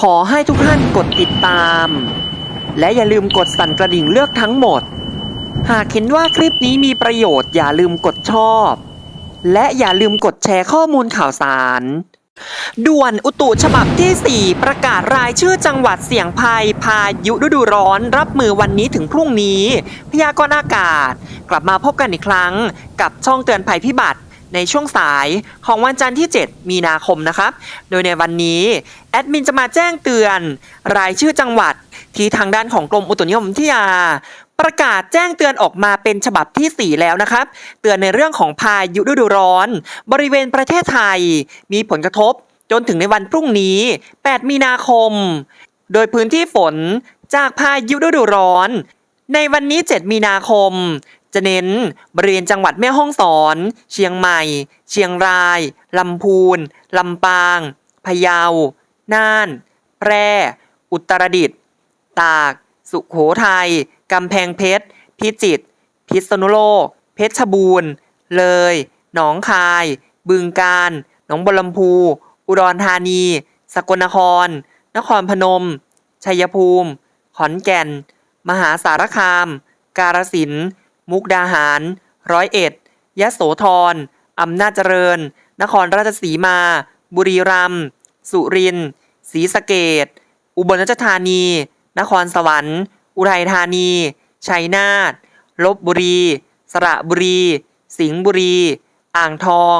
ขอให้ทุกท่านกดติดตาม และอย่าลืมกดสั่นกระดิ่งเลือกทั้งหมด หากเห็นว่าคลิปนี้มีประโยชน์อย่าลืมกดชอบ และอย่าลืมกดแชร์ข้อมูลข่าวสาร ด่วนอุตุฉบับที่ 4 ประกาศรายชื่อจังหวัดเสี่ยงภัย พายุฤดูร้อน รับมือวันนี้ถึงพรุ่งนี้ พยากรณ์อากาศ กลับมาพบกันอีกครั้ง กับช่องเตือนภัยพิบัติ ในช่วงสายของวันจันทร์ที่ 7 มีนาคมนะครับ โดยในวันนี้แอดมินจะมาแจ้งเตือน รายชื่อจังหวัดที่ทางด้านของกรมอุตุนิยมวิทยา ประกาศแจ้งเตือนออกมาเป็นฉบับที่ 4 แล้วนะครับ เตือนในเรื่องของพายุฤดูร้อน บริเวณประเทศไทย มีผลกระทบจนถึงในวันพรุ่งนี้ 8 มีนาคม โดยพื้นที่ฝนจากพายุฤดูร้อน ในวันนี้ 7 มีนาคม จะเน้นบริเวณจังหวัดแม่ฮ่องสอน เชียงใหม่ เชียงราย ลำพูน ลำปาง พะเยา น่าน แพร่ อุตรดิตถ์ ตาก สุขโขทัย กำแพงเพชร พิจิตร พิษณุโลก เพชรบูรณ์ เลย หนองคาย บึงกาฬ หนองบัวลำพู อุดรธานี สกลนคร นครพนม ชัยภูมิ ขอนแก่น มหาสารคาม กาฬสินธุ์ มุกดาหาร ร้อยเอ็ด ยะโสธร อำนาจเจริญ นครราชสีมา บุรีรัมย์ สุรินทร์ ศรีสะเกดอุบลราชธานี นครสวรรค์ อุทัยธานี ชัยนาท ลบบุรี สระบุรี สิงห์บุรี อ่างทอง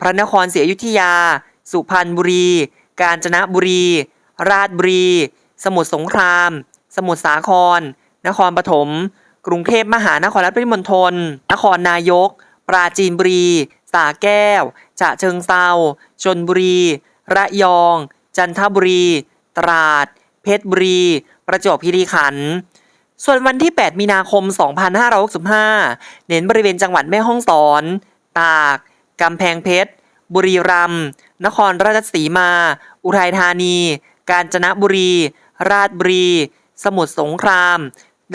พระนครศรีอยุธยา สุพรรณบุรี กาญจนบุรี ราชบุรี สมุทรสงคราม สมุทรสาคร นครปฐม กรุงเทพมหานครและปริมณฑล นครนายก ปราจีนบุรี สาแก้ว ฉะเชิงเซาชนบุรี ระยอง จันทบุรี ตราด เพชรบุรี ประจวบคีรีขันธ์ส่วนวันที่ 8 มีนาคม 2565 เน้นบริเวณจังหวัดแม่ฮ่องสอน ตาก กำแพงเพชร บุรีรัมย์ นครราชสีมา อุทัยธานี กาญจนบุรี ราชบุรี สมุทรสงคราม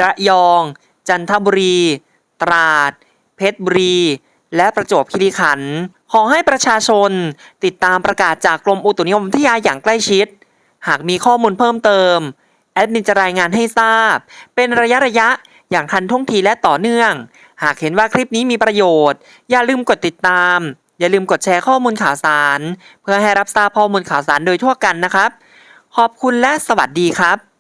ระยอง จันทบุรี ตราด เพชรบุรี และประจวบคีรีขันธ์ขอให้ประชาชนติดตามประกาศจากกรมอุตุนิยมวิทยาอย่างใกล้ชิด หากมีข้อมูลเพิ่มเติม แอดมินจะรายงานให้ทราบ เป็นระยะระยะอย่างทันท่วงทีและต่อเนื่อง หากเห็นว่าคลิปนี้มีประโยชน์ อย่าลืมกดติดตาม อย่าลืมกดแชร์ข้อมูลข่าวสาร เพื่อให้รับทราบข้อมูลข่าวสารโดยทั่วกันนะครับ ขอบคุณและสวัสดีครับ